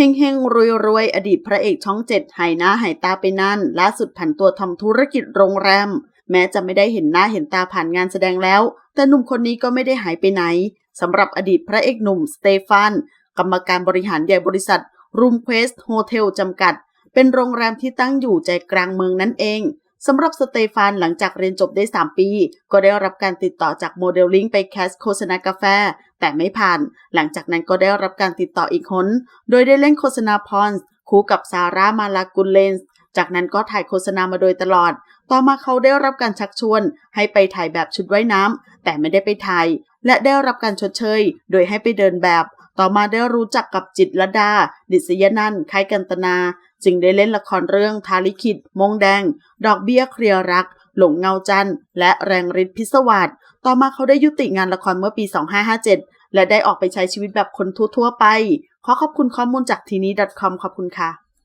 เฮงเฮงรวยรวยๆอดีตพระเอกช่องเจ็ดหายหน้าหายตาไปนั่นล่าสุดผันตัวทำธุรกิจโรงแรม แม้จะไม่ได้เห็นหน้าเห็นตาผ่านงานแสดงแล้ว แต่หนุ่มคนนี้ก็ไม่ได้หายไปไหนสำหรับอดีตพระเอกหนุ่มสเตฟานกรรมการบริหารใหญ่บริษัทรูมเควสโฮเทลจำกัด เป็นโรงแรมที่ตั้งอยู่ใจกลางเมืองนั่นเอง สำหรับสเตฟานหลังจากเรียนจบได้ 3 ปี ก็ได้รับการติดต่อจากโมเดลลิ่งไปแคสโฆษณากาแฟ แต่ไม่ผ่าน หลังจากนั้นก็ได้รับการติดต่ออีกหนโดยได้เล่นโฆษณาพรส์คู่กับซาร่ามาลากุลเลนส์จากนั้นก็ถ่ายโฆษณามาโดยตลอด ต่อมาเขาได้รับการชักชวน ให้ไปถ่ายแบบชุดว่ายน้ำแต่ไม่ได้ไปถ่าย และได้รับการชดเชย โดยให้ไปเดินแบบ ต่อมาได้รู้จักกับจิตรดา ดิศยนันท์คล้กันตนา จึงได้เล่นละครเรื่องทาลิขิต มงแดง ดอกเบี้ยเคลียร์รัก หลงเงาจันทร์ และแรงฤทธิ์พิศวาสต่อมาเขาได้ยุติงานละครเมื่อปี 2557 และได้ออกไปใช้ชีวิตแบบคนทั่วๆไป ขอขอบคุณข้อมูลจากทีนี้ .com ขอบคุณค่ะ